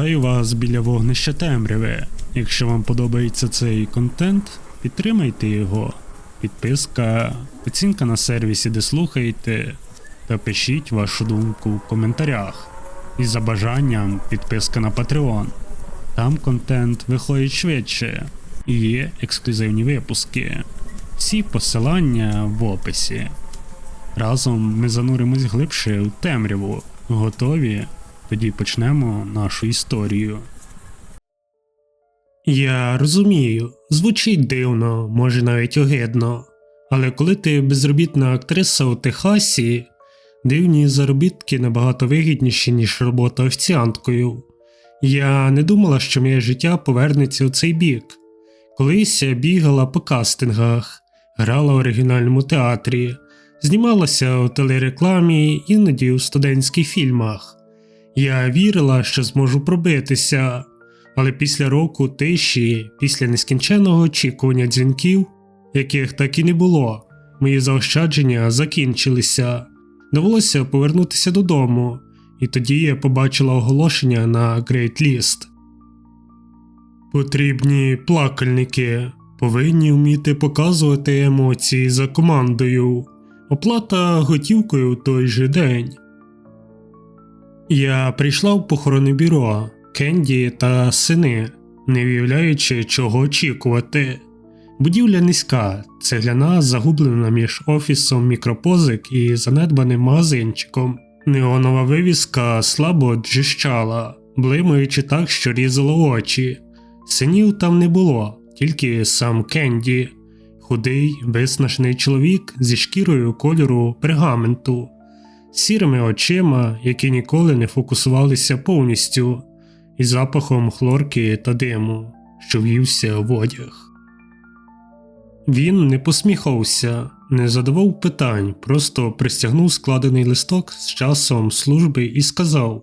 Вітаю вас біля вогнища темряви. Якщо вам подобається цей контент, підтримайте його. Підписка, оцінка на сервісі, де слухаєте, та пишіть вашу думку в коментарях. І за бажанням підписка на Patreon. Там контент виходить швидше і є ексклюзивні випуски. Всі посилання в описі. Разом ми зануримось глибше в темряву. Готові? Тоді почнемо нашу історію. Я розумію, звучить дивно, може навіть огидно. Але коли ти безробітна актриса у Техасі, дивні заробітки набагато вигідніші, ніж робота офіціанткою. Я не думала, що моє життя повернеться у цей бік. Колись я бігала по кастингах, грала в оригінальному театрі, знімалася у телерекламі, іноді у студентських фільмах. Я вірила, що зможу пробитися, але після року тиші, після нескінченного очікування дзвінків, яких так і не було, мої заощадження закінчилися. Довелося повернутися додому, і тоді я побачила оголошення на Great List. Потрібні плакальники, повинні вміти показувати емоції за командою, оплата готівкою в той же день. Я прийшла в похоронне бюро Кенді та сини, не виявляючи, чого очікувати. Будівля низька, цегляна загублена між офісом мікропозик і занедбаним магазинчиком. Неонова вивіска слабо джищала, блимаючи так, що різало очі. Синів там не було, тільки сам Кенді, худий, виснажений чоловік зі шкірою кольору пергаменту сірими очима, які ніколи не фокусувалися повністю, і запахом хлорки та диму, що в'ївся в одяг. Він не посміхався, не задавав питань, просто пристягнув складений листок з часом служби і сказав: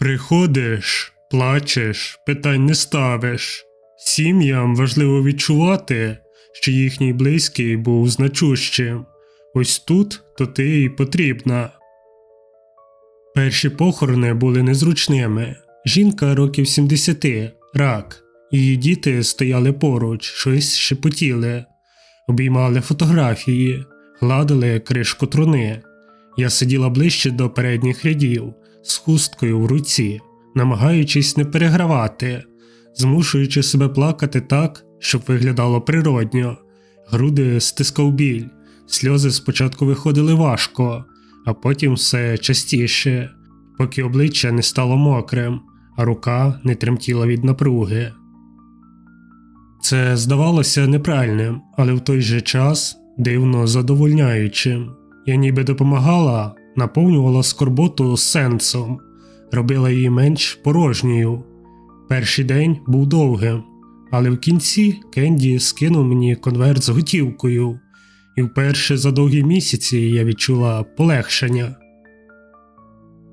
Приходиш, плачеш, питань не ставиш. Сім'ям важливо відчувати, що їхній близький був значущим. Ось тут то ти і потрібна. Перші похорони були незручними. Жінка років 70, рак, її діти стояли поруч, щось шепотіли, обіймали фотографії, гладили кришку труни. Я сиділа ближче до передніх рядів з хусткою в руці, намагаючись не перегравати, змушуючи себе плакати так, щоб виглядало природньо, груди стискав біль. Сльози спочатку виходили важко, а потім все частіше, поки обличчя не стало мокрим, а рука не тремтіла від напруги. Це здавалося неправильним, але в той же час дивно задовольняючим. Я ніби допомагала, наповнювала скорботу сенсом, робила її менш порожньою. Перший день був довгим, але в кінці Кенді скинув мені конверт з готівкою і вперше за довгі місяці я відчула полегшення.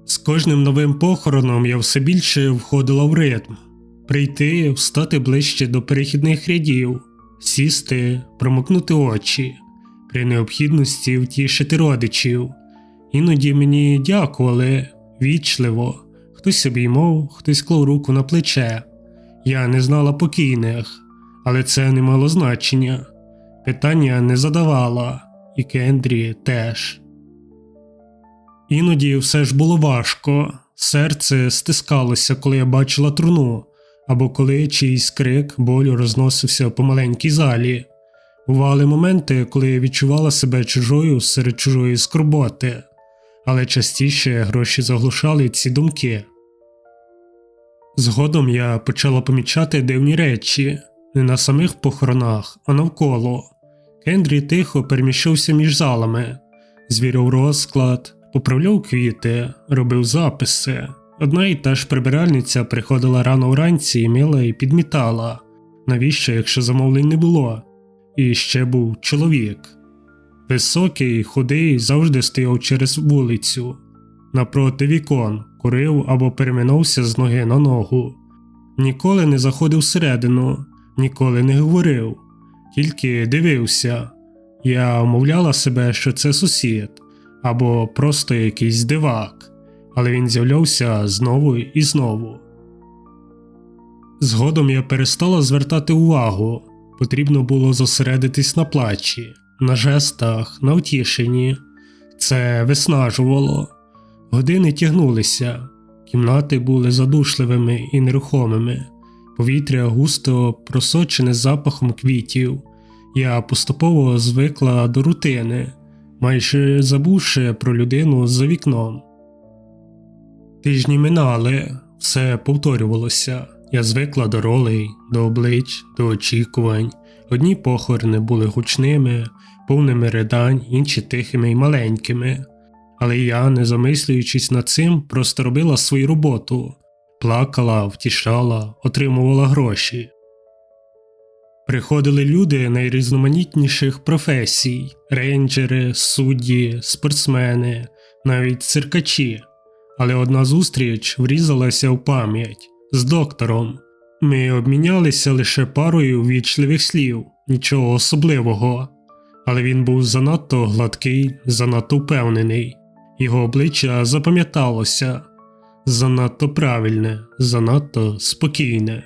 З кожним новим похороном я все більше входила в ритм прийти, встати ближче до перехідних рядів, сісти, промокнути очі, при необхідності втішити родичів. Іноді мені дякували вічливо, хтось обіймов, хтось клав руку на плече. Я не знала покійних, але це не мало значення. Питання не задавала, і Кендрі теж. Іноді все ж було важко, серце стискалося, коли я бачила труну, або коли чийсь крик болю розносився по маленькій залі. Бували моменти, коли я відчувала себе чужою серед чужої скорботи, але частіше гроші заглушали ці думки. Згодом я почала помічати дивні речі не на самих похоронах, а навколо. Кендрі тихо переміщався між залами, звіряв розклад, поправляв квіти, робив записи. Одна і та ж прибиральниця приходила рано вранці і мила і підмітала, навіщо, якщо замовлень не було. І ще був чоловік. Високий, худий, завжди стояв через вулицю, напроти вікон, курив або переминувся з ноги на ногу. Ніколи не заходив всередину, ніколи не говорив, тільки дивився. Я умовляла себе, що це сусід або просто якийсь дивак, але він з'являвся знову і знову. Згодом я перестала звертати увагу, потрібно було зосередитись на плачі, на жестах, на утішенні. Це виснажувало. Години тягнулися, кімнати були задушливими і нерухомими, повітря густо просочене запахом квітів. Я поступово звикла до рутини, майже забувши про людину за вікном. Тижні минали, все повторювалося. Я звикла до ролей, до облич, до очікувань. Одні похорони були гучними, повними ридань, інші тихими і маленькими. Але я, не замислюючись над цим, просто робила свою роботу, плакала, втішала, отримувала гроші. Приходили люди найрізноманітніших професій: рейнджери, судді, спортсмени, навіть циркачі. Але одна зустріч врізалася в пам'ять з доктором. Ми обмінялися лише парою вічливих слів, нічого особливого, але він був занадто гладкий, занадто впевнений, його обличчя запам'яталося занадто правильне, занадто спокійне.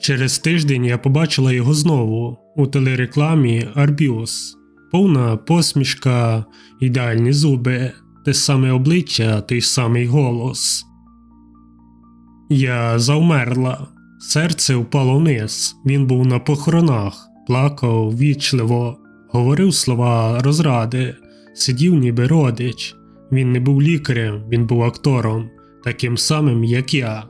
Через тиждень я побачила його знову у телерекламі Арбіус, повна посмішка, ідеальні зуби, те саме обличчя, той самий голос. Я завмерла, серце впало вниз. Він був на похоронах, плакав вічливо, говорив слова розради, сидів ніби родич. Він не був лікарем, він був актором, таким самим, як я.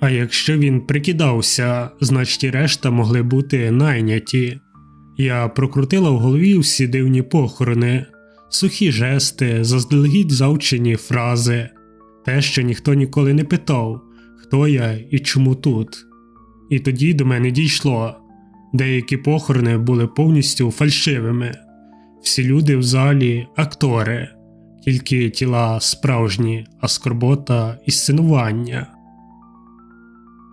А якщо він прикидався, значить і решта могли бути найняті. Я прокрутила в голові всі дивні похорони, сухі жести, заздалегідь завчені фрази, те, що ніхто ніколи не питав, хто я і чому тут. І тоді до мене дійшло деякі похорони були повністю фальшивими, всі люди в залі актори, тільки тіла справжні, а скорбота і сценування.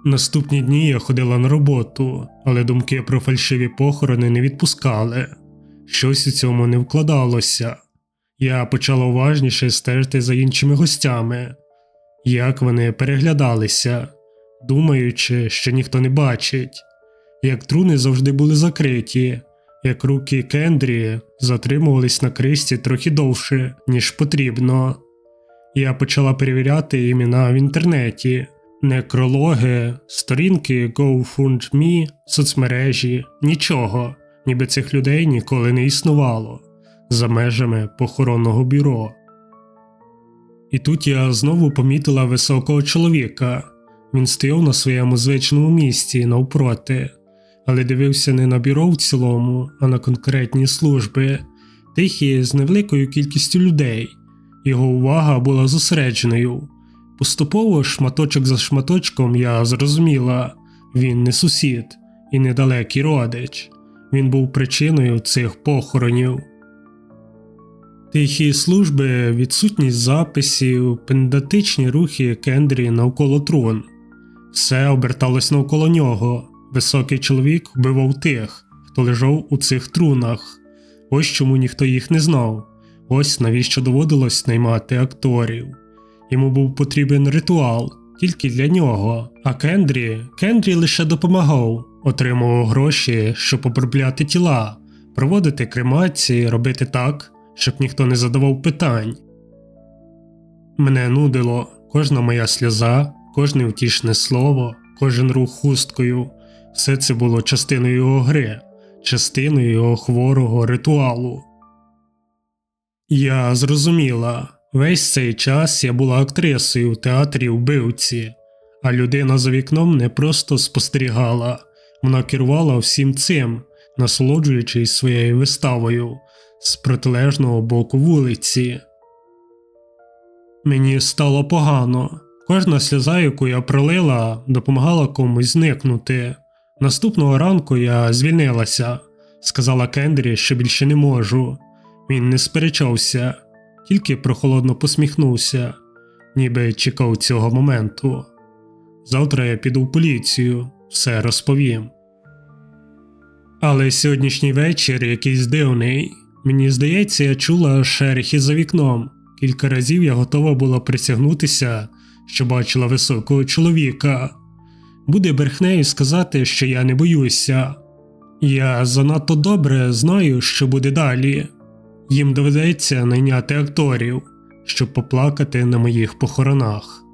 Наступні дні я ходила на роботу, але думки про фальшиві похорони не відпускали. Щось у цьому не вкладалося. Я почала уважніше стежити за іншими гостями, як вони переглядалися, думаючи, що ніхто не бачить, як труни завжди були закриті, як руки Кендрі затримувались на кристі трохи довше, ніж потрібно. Я почала перевіряти імена в інтернеті некрологи, сторінки GoFundMe, соцмережі, нічого, ніби цих людей ніколи не існувало за межами похоронного бюро. І тут я знову помітила високого чоловіка. Він стояв на своєму звичному місці навпроти, але дивився не на бюро в цілому, а на конкретні служби, тихі з невеликою кількістю людей. Його увага була зосередженою. Поступово, шматочок за шматочком, я зрозуміла він не сусід і недалекий родич, він був причиною цих похоронів. Тихі служби, відсутність записів, пендатичні рухи Кендрі навколо трун. Все оберталось навколо нього. Високий чоловік вбивав тих, хто лежав у цих трунах. Ось чому ніхто їх не знав. Ось навіщо доводилось наймати акторів. Йому був потрібен ритуал тільки для нього. А Кендрі Кендрі лише допомагав, отримував гроші, щоб обробляти тіла, проводити кремації, робити так, щоб ніхто не задавав питань. Мене нудило кожна моя сльоза, кожне втішне слово, кожен рух хусткою. Все це було частиною його гри, частиною його хворого ритуалу. Я зрозуміла. Весь цей час я була актрисою в театрі вбивці, а людина за вікном не просто спостерігала, вона керувала всім цим, насолоджуючись своєю виставою з протилежного боку вулиці. Мені стало погано. Кожна сльоза, яку я пролила, допомагала комусь зникнути. Наступного ранку я звільнилася, сказала Кендрі, що більше не можу. Він не сперечався тільки прохолодно посміхнувся, ніби чекав цього моменту. Завтра я піду в поліцію, все розповім. Але сьогоднішній вечір якийсь дивний. Мені здається, я чула шерехи за вікном. Кілька разів я готова була присягнутися, що бачила високого чоловіка. Буде брехнею сказати, що я не боюся. Я занадто добре знаю, що буде далі. Їм доведеться найняти акторів, щоб поплакати на моїх похоронах.